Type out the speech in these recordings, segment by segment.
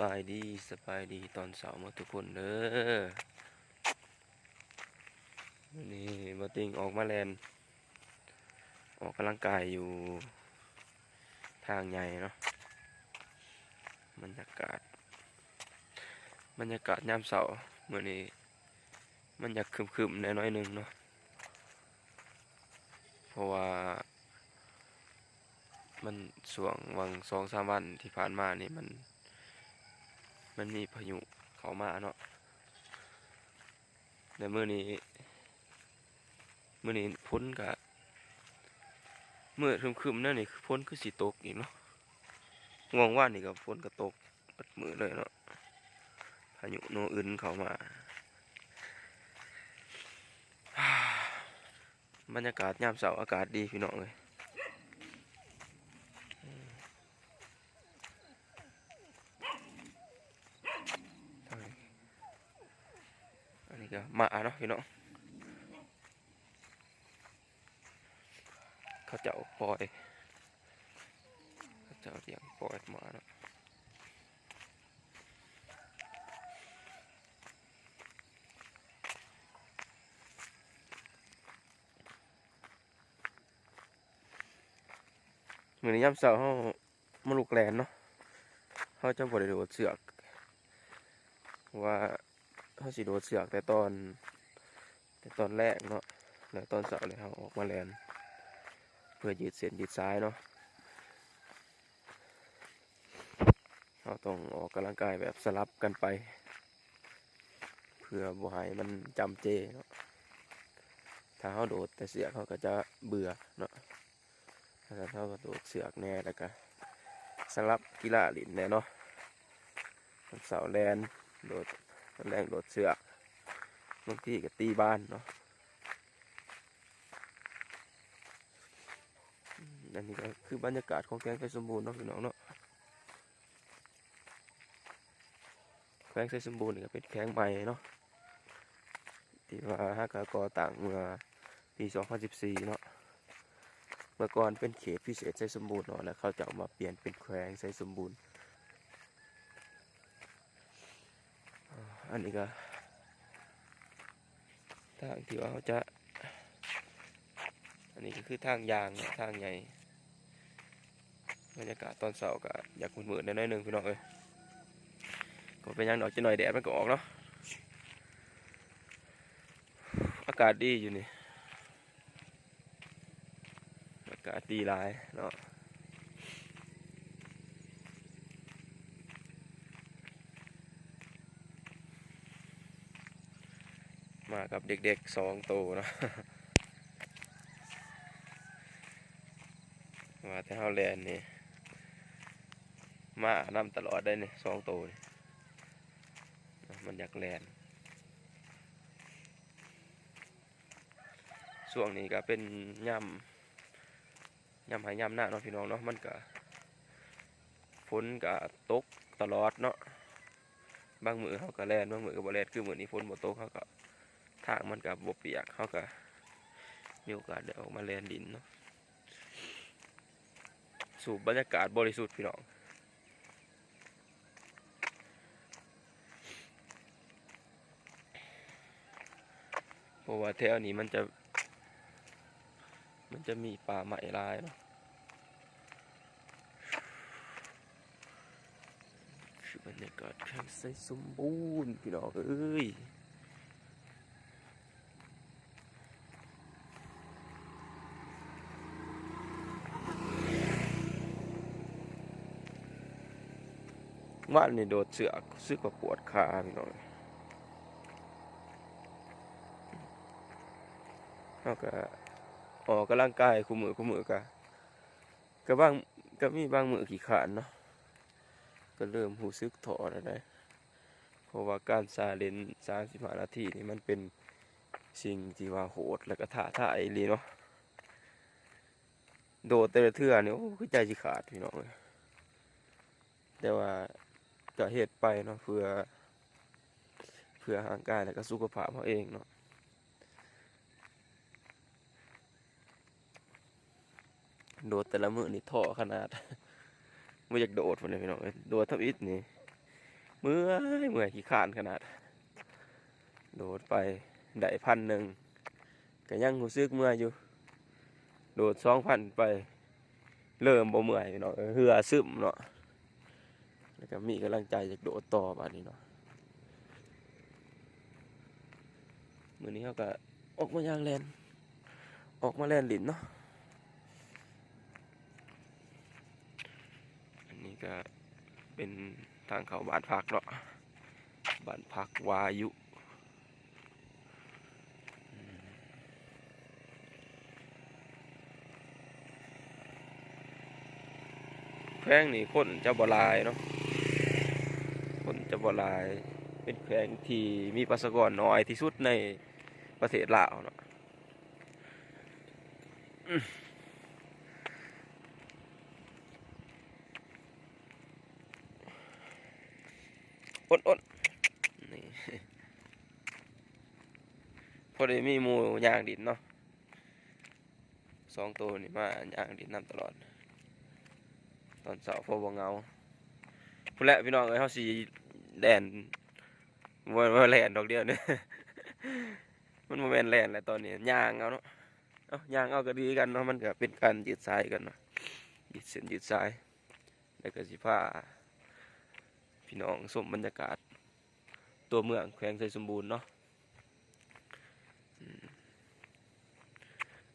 บายดีสบายดีตอนเสาร์มาทุกคนเด้อนนี้มาติงออกมาแลนออกกำลังกายอยู่ทางใหญ่เนาะบรรยากาศ บรรยากาศยามเสาร์เมื่อนี้มันอยากคึมๆแน่น้อยหนึ่งเนาะเพราะว่ามันสวงวังสองสามวันที่ผ่านมานี่มัน มันมีพายุเข้ามาเนาะแต่เมื่อนี้เมื่อนี้พ้นกะเมื่อครึมๆนั่นนี่พ้นคือสีตกอีกเนาะงวงว่านี่ก็พ้นก็ตกปิดมือเลยเนาะพายุโนอื่นเข้ามาบรรยากาศยามเสาร์อากาศดีพี่น้องเลย อันนี้ก็หมาเนาะพี่น้องเขาเจ้าปล่อยเขาเจ้าเลี้ยงปล่อยหมาเนาะเหมือนย่ำเสาเขามาลูกแลนเนาะเขาจะบริโดดเสือกว่า เขาสิโดดเสือกแต่ตอน แต่ตอนแรกเนาะแล้วตอนเสาร์เลยเขาออกมาแลนเพื่อยืดเส้นยืดซ้ายเนาะเราต้องออกกำลังกายแบบสลับกันไป เพื่อบ่ให้มันจำเจเนาะถ้าเขาโดดแต่เสือกเขาก็จะเบื่อเนาะถ้าเขาก็โดดเสือกแน่แล้วก็สลับกีฬาลินแน่เนาะเสาแลนโดด แรงโดดเสือกบางทีก็ตีบ้านเนาะอันนี้ก็คือบรรยากาศของแกงไฟสมบูรณ์เนาะพี่น้องเนาะแข้งไฟสมบูรณ์นี่ก็เป็นแข้งใหม่เนาะที่ว่าฮักกะกอต่างเมื่อปี2014เนาะเมื่อก่อนเป็นเขตพิเศษไซสมบูรณ์เนาะแล้วเขาจะเอามาเปลี่ยนเป็นแขวงไซสมบูรณ์ อันนี้ก็ทางที่ว่าเขาจะ อันนี้ก็คือทางยางทางใหญ่บรรยากาศตอนเสาร์ก็อยากมืดๆหน่อยนึงพี่น้องเอ้ยก็เป็นยังดอกจะหน่อยแดดมันก็ออกเนาะอากาศดีอยู่นี่อากาศดีหลายเนาะ มากับเด็กๆสองตัวเนาะมาแต่ฮาแลนด์นี่มานำตลอดได้นี่สองตัวนี่มันอยากแลนช่วงนี้ก็เป็นย่ำย่ำหายย่ำหน้าเนาะพี่น้องเนาะมันก็ฝนก็ตกตลอดเนาะบางมือเขาก็แลนบางมือก็บ่แลนคือมือนี้ฝนบ่ตกเขาก็ ทางมันกับบเปียกเขาก็มีโอกาสได้ออกมาแลนดินเนาะสูบบรรยากาศบริสุทธิ์พี่น้องเพราะว่าแถวนี้มันจะ มันจะมีป่าไม้ลายเนาะคือบรรยากาศแข็งใสสมบูรณ์พี่น้องเอ้ย ว่านนี่โดดเสือกซึกว่าปวดขาพี่น้องเขาก็ออกกำลังกายคู่มือคู่มือก็ก็บางก็มีบางมือขี่ขานเนาะก็เริ่มหูซึกถอแล้วได้เพราะว่าการซาเลนสามสิบห้านาทีนี่มันเป็นสิ่งที่ว่าโหดแล้วก็ท้าทายเลยเนาะโดดแต่ละเทื่อเนี่ยโอ้ใจสิขาดพี่น้องเลยแต่ว่า ก็เหตุไปเนาะเพื่อเพื่อร่างกายและก็สุขภาพเขาเองเนาะโดดแต่ละมือนี่ท่อขนาดไม่อยากโดดคนเลยพี่น้องโดดทับอิดนี่เมื่อยเมื่อยขี้ขานขนาด โดดไปได้พันหนึ่งก็ยังรู้สึกเมื่อยอยู่ โดดสองพันไป เริ่มบ่เมื่อยเนาะเหือซึมเนาะ แล้วก็มีกำลังใจจากโดดต่อบัดนี้เนาะมือนี้เขาก็ออกมายางแลนออกมาแลนหลินเนาะอันนี้ก็เป็นทางเขาบ้านพักเนาะบ้านพักวายุแพงนี่คนจะบลายเนาะ บ่หลาย เป็นแพงที่มีประชากรน้อยที่สุดในประเทศลาวเนาะอดอดนี่พอดีมีมูยางดินเนาะสองตัวนี่มายางดินน้ำตลอด ตอนเสาร์พอบ่เงาพุ่นแหละพี่น้องเอ้ยเฮาสิ แดนบ่บ่แลนดอกเดียวเนี่ยมันบ่แมนแลนแหละตอนนี้ยางเอาเนาะเอ้ายางเอาก็ดีกันเนาะมันก็เป็นการยืดสายกันเนาะยืดเส้นยืดสายแล้วก็สิพาพี่น้องชมบรรยากาศ ตัวเมืองแขวงไสสมบูรณ์เนาะ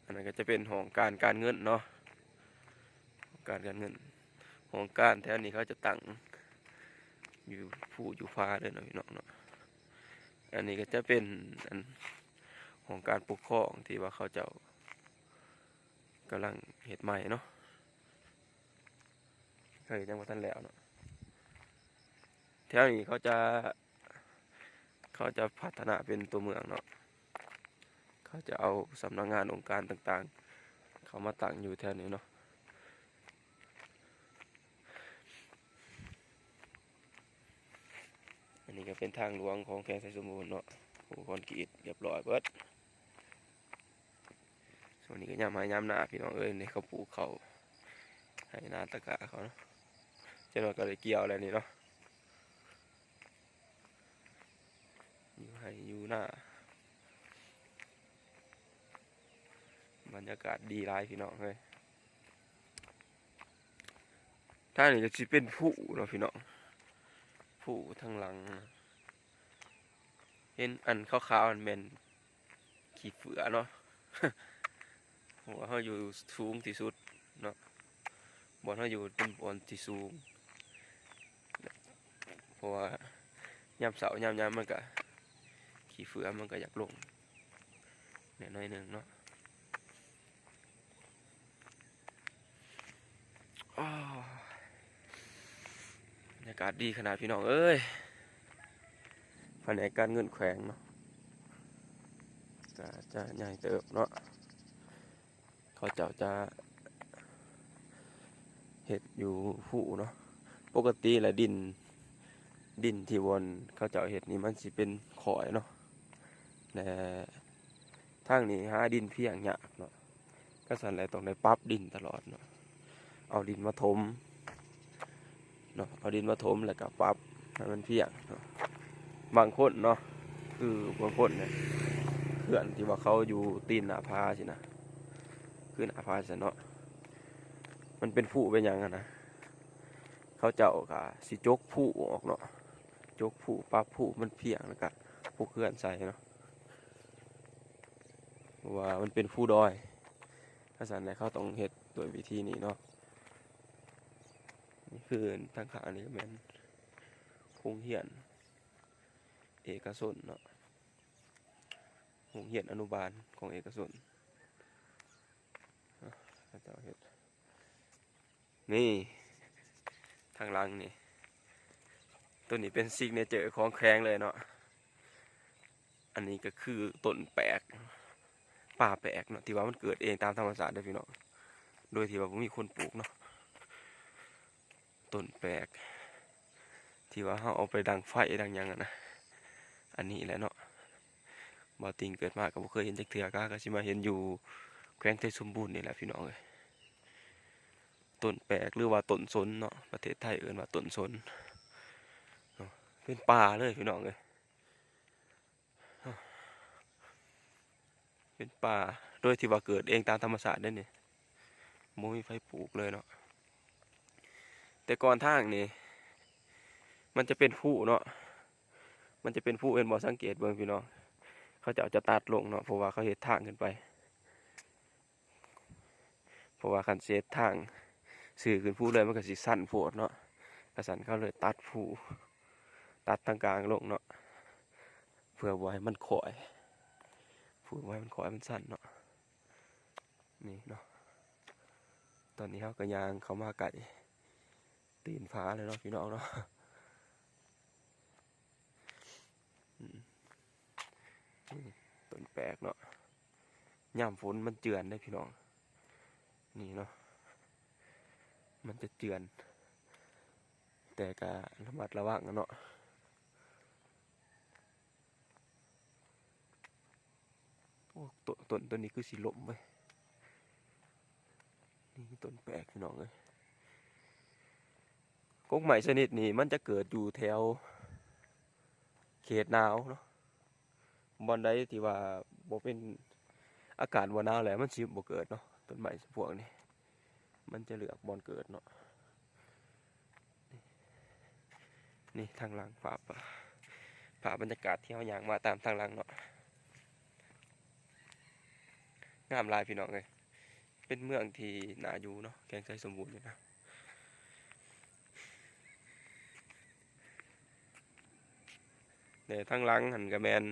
อันนั้นก็จะเป็นห้องการการเงินเนาะการการเงินของการแถวนี้เขาจะตั้ง อยู่ผู้อยู่ฟ้าเลยเนาะพี่น้องเนาะอันนี้ก็จะเป็นอันของการปกครองที่ว่าเขาเจ้ากำลังเหตุใหม่เนาะเคยจังหวัดท่านแล้วเนาะแถวนี้เขาจะ เขาจะพัฒนาเป็นตัวเมืองเนาะเขาจะเอาสำนักงานองค์การต่างๆ เขามาตั้งอยู่แถวนี้เนาะ นนี้ก็เป็นทางหลวงของแขงไสสมบูรณ์เนาะผู้คนกีดเรียบร้อยเบิดส่วนนี้ก็ยามหายามหน้าพี่น้องเอ้ยในเขาปลูกเขาให้นาตะกะเขาเนาะจ้าหน้าก็เลยเกี่ยวอะไรนี่เนาะอยู่ให้อยู่หน้าบรรยากาศดีหลายพี่น้องเลยท่างนี้ก็สิเป็นผู้เนาะพี่น้อง ผู้ทางหลัง เห็นอันขาวๆมันเป็นขีดเฟือเนาะหัวเขาอยู่สูงที่สุดเนาะบอลเขาอยู่เป็นบอลที่สูงเพราะว่ายามเสายามยามมันก็ขี้เฟือมันก็อยากลงเนี่ยน้อยหนึ่งเนาะอ้าวบรรยากาศดีขนาดพี่น้องเอ้ยแผนการเงินแขวงเนาะก็จะใหญ่เติบเนาะเขาเจ้าจะเห็ดอยู่ผู้เนาะปกติแหละดิน ดินที่วนเขาเจ้าเห็ดนี่มันสิเป็นขอยเนาะแต่ทางนี้หาดินเพียงยากเนาะก็สันแหละต้องได้ปั๊บดินตลอดเนาะเอาดินมาถม เนาะเอาดินมาถมแล้วก็ปรั๊บให้มันเพียงบางคนเนาะคือบางคนเนี่ยเพื่อนที่ว่าเขาอยู่ตีนหน้าผาสินะคือหน้าผาสิเนาะมันเป็นผู้เป็นยังอะนะเขาเจ้าก็สิจกผู้ออกเนาะจกผู้ปลาผูมันเพียงแล้วก็ผูเคลื่อนใส่เนาะว่ามันเป็นผู้ดอยถ้าสันไหนเขาต้องเฮ็ดโดยวิธีนี้เนาะ นี่คือทางขานี่ก็เป็นโรงเหียน เอกชนเนาะโรงเหียนอนุบาลของเอกชนเขาจ้าเฮ็ดนี่ ทางลังนี่ ตัวนี้เป็นซิกเนเจอร์ของแข้งเลยเนาะ อันนี้ก็คือต้นแปลก ป่าแปลกเนาะ ที่ว่ามันเกิดเองตามธรรมชาติเด้พี่เน้องโดยที่ว่าบ่มีคนปลูกเนาะ ต้นแปลก ที่ว่าเขาเอาไปดังไฟดังยังอะนะอันนี้แหละเนาะบาติงเกิดมาก็บ่เคยเห็นจักเทื่อกะก็สิมาเห็นอยู่แขวงไทสมบูรณ์นี่แหละพี่น้องเอ้ยต้นแปลกหรือว่าต้นสนเนาะประเทศไทยเอิ้นว่าต้นสนเป็นป่าเลยพี่น้องเลยเป็นป่าโดยที่ว่าเกิดเองตามธรรมชาติได้เนี่ยมุ้ยไฟปลูกเลยเนาะ แต่ก่อนทางนี่มันจะเป็นผู้เนาะมันจะเป็นผู้เอ็นบอสังเกตเบิ่งพี่น้องเขาจะเอาจะตัดลงเนาะเพราะว่าเขาเห็ดทางขึ้นไปเพราะว่าคันเสียทางสื่อขึ้นผู้เลยมันก็สิสั้นโพดเนาะกระสันเขาเลยตัดผู้ตัดทางกลางลงเนาะเพื่อไว้มันข่อยผูกไว้มันข่อยมันสั้นเนาะนี่เนาะตอนนี้เขาก็ยางเขามาไก่ ตีนฟ้าเลยเนาะพี่น้องเนาะต้นแปลกเนาะย่ามฝนมันเจือนได้พี่น้อง นี่เนาะมันจะเจือน แต่ก็ระมัดระวังอะเนาะโอ้ต้นต้นต้นนี้คือสีลมไปนี่ต้นแปลกพี่น้องเลย กกใหม่ชนิดนี้มันจะเกิดอยู่แถว เขตหนาวเนาะบอนใดที่ว่าบ่เป็นอากาศบ่หนาวแหละมันสิบ่เกิดเนาะต้นไม้พวกนี้มันจะเหลือกบอนเกิดเนาะนี่ทางหลังภาพภาพบรรยากาศที่เขาอยางมาตามทางหลังเนาะงามลายพี่น้องเลยเป็นเมืองที่น่าอยู่เนาะแกงไซสมบูรณ์อยู่นะ แต่ทั้งหลังหันกับแมน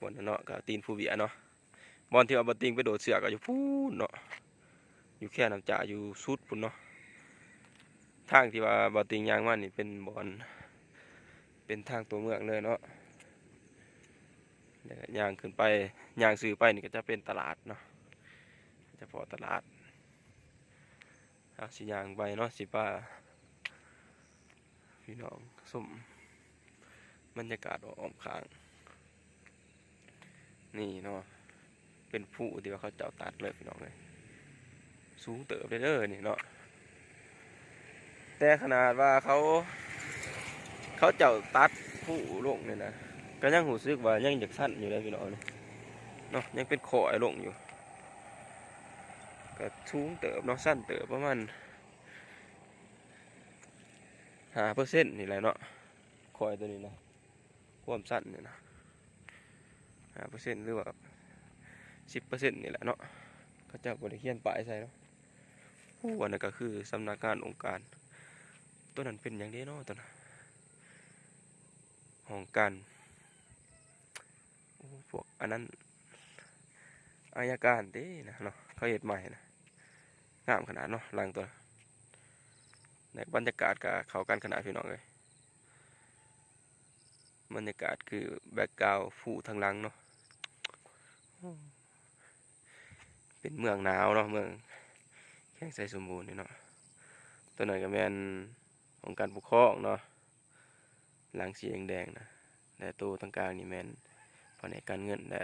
บนนั้นเนาะกับตีนฟูเบียเนาะบอลที่เอาบอติงไปโดดเสือก็อยู่พูนเนาะอยู่แค่น้ำจ่าอยู่สุดพุ่นเนาะทางที่ว่าบอติงยางมานี่เป็นบอลเป็นทางตัวเมืองเลยเนาะยางขึ้นไปยางซื้อไปนี่ก็จะเป็นตลาดเนาะเฉพาะตลาดเอาสิยางไปเนาะสิป้าพี่น้องสม บรรยากาศอ้อมข้าง นี่เนาะเป็นผู้ที่ว่าเขาเจ้าตัดเลยพี่น้องเลยสูงเติบเลยเด้อนี่เนาะแต่ขนาดว่าเขา เขาเจ้าตัดผู้ลงเนี่ยนะก็ยังหูซึกว่ายังอยากสั้นอยู่เลยพี่น้องเนาะยังเป็นขอยลงอยู่ก็สูงเติบเนาะสั้นเติบประมาณห้าเปอร์เซ็นต์นี่แหละเนาะขอยตัวนี้นะ ความสั้นเนี่ยนะห้าเปอร์เซ็นต์หรือว่าสิบเปอร์เซ็นต์นี่แหละเนาะเขาจะบริเขียนป้ายใส่เนาะผู้อันนั้นก็คือสำนักงานองค์การ ตัวนั้นเป็นอย่างนี้เนาะตัวนั้นของการพวกอันนั้นอายการเด้นะเนาะเขาเห็ดใหม่นะงามขนาดเนาะหลังตัวในบรรยากาศกับเขากันขนาดพี่น้องเลย บรรยากาศคือแบ็กกราวฟูทางหลังเนาะเป็นเมืองหนาวเนาะเมืองแข้งใสสมบูรณ์นี่เนาะตัวหน่อยก็แมนของการปกครองเนาะหลังสีแดงๆนะแต่ตัวตรงกลางนี่แมนภายในการเงินและ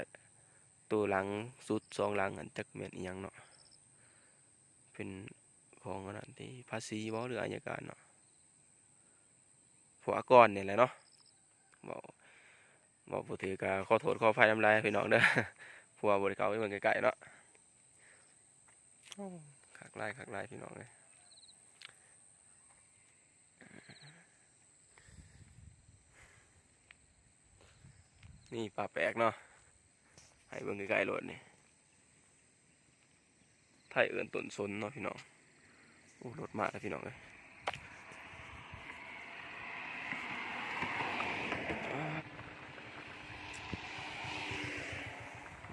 ตัวหลังสุดสองหลังอันจักเม็นอีหยังเนาะเป็นของอันนั้นที่ภาษีบ่หรืออายการเนาะผัวก่อนนี่แหละเนาะ บอกบอกผู้ถือก็ขอโทษขออภัยน้ำลายพี่น้องเด้อผัวบริเขาไปเมืองไกลๆเนาะโอ้ขักไล่ขักไล่พี่น้องเลยนี่ป่าแปลกเนาะให้เบิ่งใกล้ๆรถนี่ไทยเอินต้นสนเนาะพี่น้องโอ้รถมาแล้วพี่น้องเลย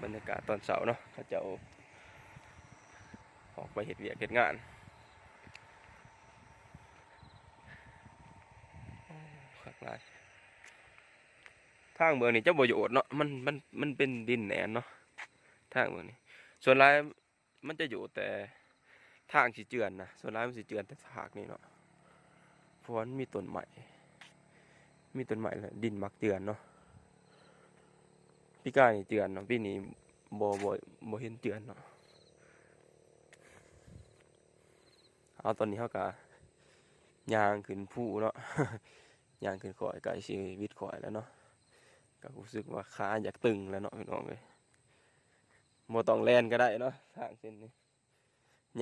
บรรยากาศตอนเสาร์เนาะเขาเจะออกไปเห็ดเวียกเห็ดงานโอ้คักลายทางเมืองนี่เจ้าประโยชน์เนาะมันมันมันเป็นดินแหนนเนาะทางเมืองนี่ส่วนหลายมันจะอยู่แต่ทางสีเจือนนะส่วนหลายมันสีเจือนแต่ภาคนี่เนาะเพราะว่ามันมีต้นใหม่มีต้นใหม่เลยดินมักเจือนเนาะ พี่กายนี่เจือนเนาะพี่นี้บ่บ่บ่เห็นเจือนเนาะเอาตอนนี้เขากะยางขึ้นผู้เนาะยางขึ้นข่อยไก่ชีวิตข่อยแล้วเนาะก็รู้สึกว่าขาอยากตึงแล้วเนาะพี่น้องเลยบ่ต้องแลนก็ได้เนาะทางเส้นนี้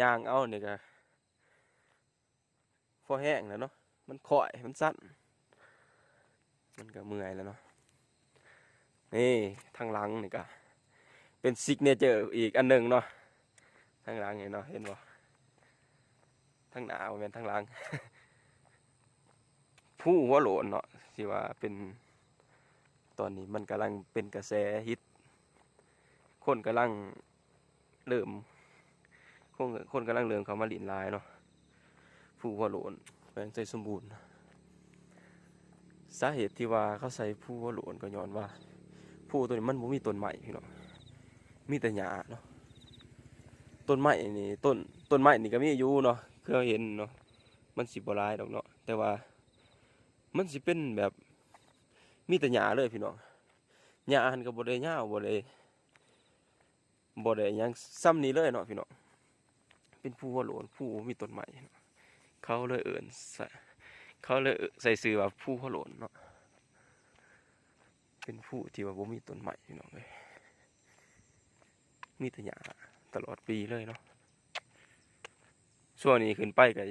ยางเอาเนี่ยก็พอแห้งแล้วเนาะมันข่อยมันสั้นมันก็เมื่อยแล้วเนาะ นี่ทางหลังนี่ก็เป็นซิกเนเจอร์อีกอันหนึ่งเนาะทางหลังนี่เนาะเห็นบ่ทางหน้าบ่แม่นทางหลัง ผู้หัวโหลนเนาะที่ว่าเป็นตอนนี้มันกำลังเป็นกระแสฮิต คนกำลังเริ่มคนคนกำลังเริ่มเขามาหลินลายเนาะผู้หัวโหลนแปลงใจสมบูรณ์สาเหตุที่ว่าเขาใส่ผู้หัวโหลนก็ย้อนว่า ผู้ตัวนี้มันบ่มีต้นใหม่พี่เนาะมีแต่หญ้าเนาะต้นไม้นี่ต้นต้นไม้นี่ก็มีอยู่เนาะคือเราเห็นเนาะมันสิบ่หลายดอกเนาะแต่ว่า มันสิเป็นแบบมีแต่หญ้าเลยพี่น้องหญ้าหันก็บ่ได้ยาวบ่ได้บ่ได้หยังซ้ำนี้เลยเนาะพี่น้องเป็นผู้หัวโหลนผู้มีต้นไม้เขาเลยเอิ้นใส่เขาเลยใส่ชื่อว่าผู้หัวโหลนเนาะ เป็นผู้ที่ว่าบ่มีต้นไม้พี่น้องเอ้ยมีแต่หญ้าตลอดปีเลยเนาะช่วงนี้ขึ้นไปก็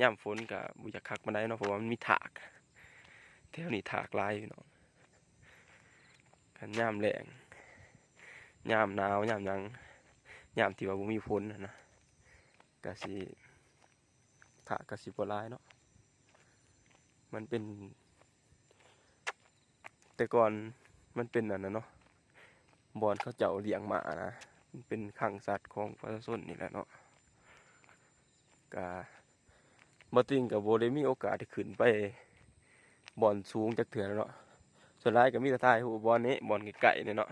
ย่ำฝนกับบุอยากคักมาได้เนาะเพราะว่ามันมีถากแถวนี้ถากลายพี่น้องกันย่ำแรงย่ำหนาวย่ำหยังย่ำที่ว่าบ่มีฝนนะนะกะสิถากกะสิบลายเนาะมันเป็น แต่ก่อนมันเป็นอันนั้นเนาะบอนเขาเจ้าเลี้ยงหมานะมันเป็นขังสัตว์ของประชาชนนี่แหละเนาะกะบ่ติงกับโบได้มีโอกาสได้ขึ้นไปบอลสูงจากเถื่อนเนาะส่วนหลายก็มีต่ถ่ายหูบอลนี้บอลไกลๆเนี่ยเนาะ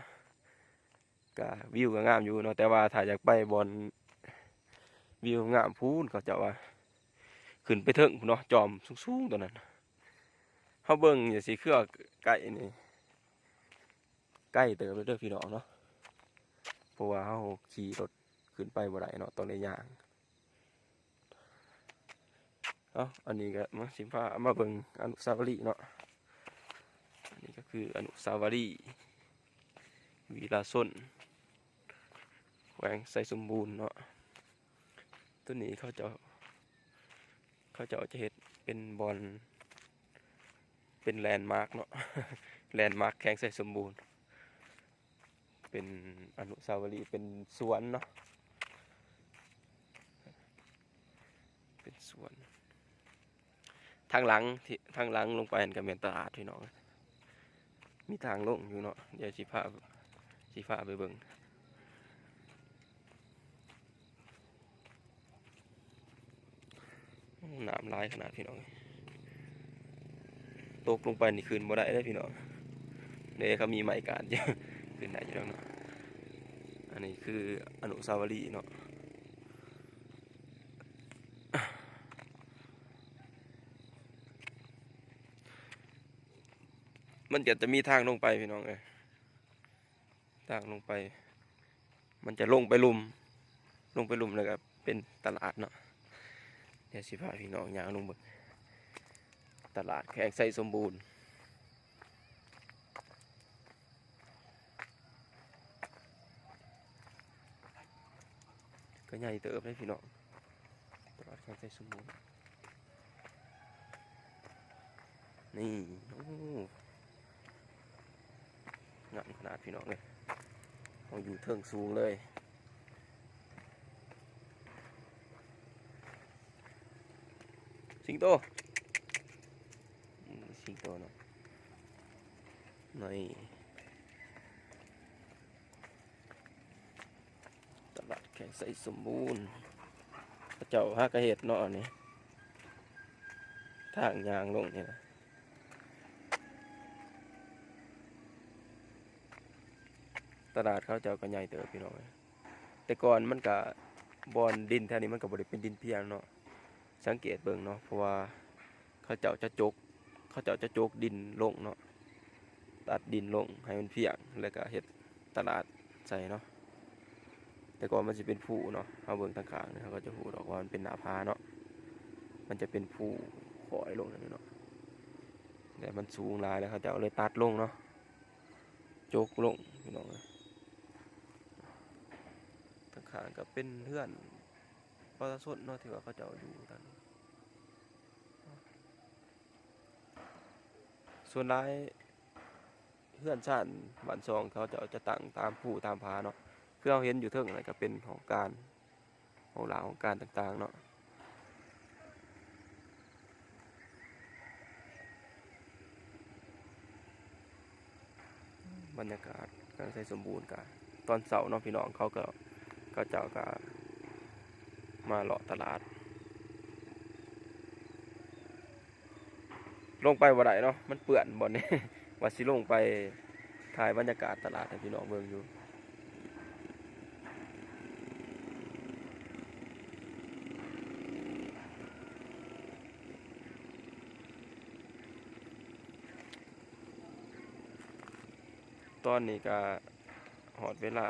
ก็วิวก็งามอยู่เนาะแต่ว่าถ้าอยากไปบอลวิวงามพูนเขาเจะว่าขึ้นไปเถิงพู้นเนาะจอมสูงๆตัวนั้น เฮาเบิ่งอย่าสิคือไกลนี่ใกล้เติมเลยเด้อพี่น้องเนาะเพราะว่าเฮาขี่รถขึ้นไปบ่ได้เนาะตองได้ย่างเอ้าอันนี้ก็มาสิพามาเบิ่งอนุสาวรีย์เนาะอันนี้ก็คืออนุสาวรีย์วีลาส้นแขวงไซสมบูรณ์เนาะตัวนี้เขาจะเขาจะเอาจะเห็ดเป็นบอล เป็นแลนด์มาร์กเนาะแลนด์มาร์กแข่งไซสมบูรณ์ เป็นอนุสาวรีย์เป็นสวนเนาะเป็นสวน ทางหลังที่ทางหลังลงไปนั่นก็เป็นตลาดพี่น้องมีทางลงอยู่เนาะเดี๋ยวสิพาสิพาไปเบิ่งน้ำลายขนาดพี่น้อง ตกลงไปนี่คืนบ่ได้เลยพี่น้องเดี๋ยเขามีไม้การเยอะขึ้นได้อยู่แล้วเนาะอันนี้คืออนุสาวรีย์เนาะมันจะจะมีทางลงไปพี่น้องเอ้ยทางลงไป มันจะลงไปลุม ลงไปลุมแล้วก็เป็นตลาดเนาะเดี๋ยวสิพาพี่น้องย่างลงเบิ่ง ตลาดแขกใส่สมบูรณ์ ก็ใหญ่เติบเลยพี่น้องตลาดแขกใส่สมบูรณ์ นี่โอ้งามขนาดพี่น้องเลยเราอยู่เทิงสูงเลยสิงโต อืมสิงโตเนาะนี่ตลาดแข่งใสสมบูรณ์เจ้าฮักกระเห็ดเนาะนี่ทางยางลงนี่นะตลาดเขาเจ้าก็ใหญ่เติบพี่น้องเอ้ยแต่ก่อนมันก็บอนดินแถวนี้มันก็บ่ได้เป็นดินเพียงเนาะสังเกตเบิ่งเนาะเพราะว่าเขาเจ้าจะจก เขาเจ้าจะโจกดินลงเนาะตัดดินลงให้มันเพียงแล้วก็เฮ็ดตลาดใส่เนาะแต่ก่อนมันสิเป็นภูเนาะเอาเบิ่งทางขางเนี่ยเขาก็จะหูดอกว่ามันเป็นหน้าผาเนาะมันจะเป็นภูขอยลงนั่นเนาะแต่มันสูงลายแล้วเขาจะเอาเลยตัดลงเนาะโจกลงพี่น้องเอ้ยทางขางก็เป็นเพื่อนประชาชนเนาะที่ว่าเขาจะเอาอยู่ทางนี้ ส่วนหลายเพื่อนชาติบ้านซองเขาจะเอาจะตั้งตามผู้ตามพาเนาะคือเราเห็นอยู่เทิงอะไรก็เป็นของการของหลาของการต่างๆเนาะบรรยากาศการใช้สมบูรณ์กันตอนเสาร์น้องพี่น้องเขาก็ก็เจ้าก็มาเลาะตลาด ลงไปบ่ได้เนาะมันเปื่อนบ่เนี่ว่าสิลงไปถ่ายบรรยากาศตลาดให้พี่น้องเบิ่งอยู่ตอนนี้ก็หอดเวลา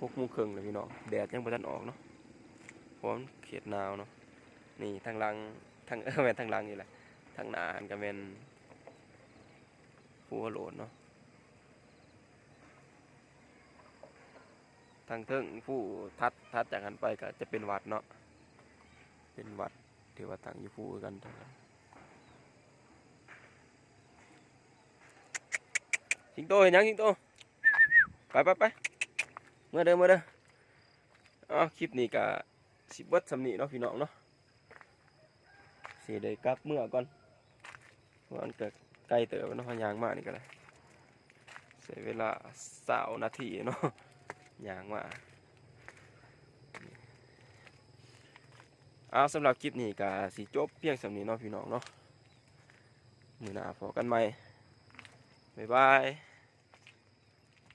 หกโมงครึ่งเลยพี่น้องแดดยังบ่ทันออกเนาะเพราะมันเขียดหนาวเนาะนี่ทางลังทางเออแม่ทางลังนี่แหละ ทางหนาหันก็แม่นหัวโหลดเนาะทางเทิงผู้ทัดทัดจากหันไปก็จะเป็นวัดเนาะเป็นวัดเทว่าตั้งอยู่ผู้กันทางนั้นสิงโตเห็นยังสิงโตไปไปไปเมื่อเด้อเมื่อเด้ออ๋อคลิปนี้ก็สิบวัดสำนีเนาะพี่น้องเนาะสิได้กลับเมื่อก่อน มันเกิดใกล้เติบเนาะยางมากนี่ก็เลยเสียเวลาสาวนาทีเนาะยางมาเอาสำหรับคลิปนี้ก็สีจบเพียงสำนีเนาะพี่น้องเนาะมือหน้าพอกันใหม่บ๊ายบาย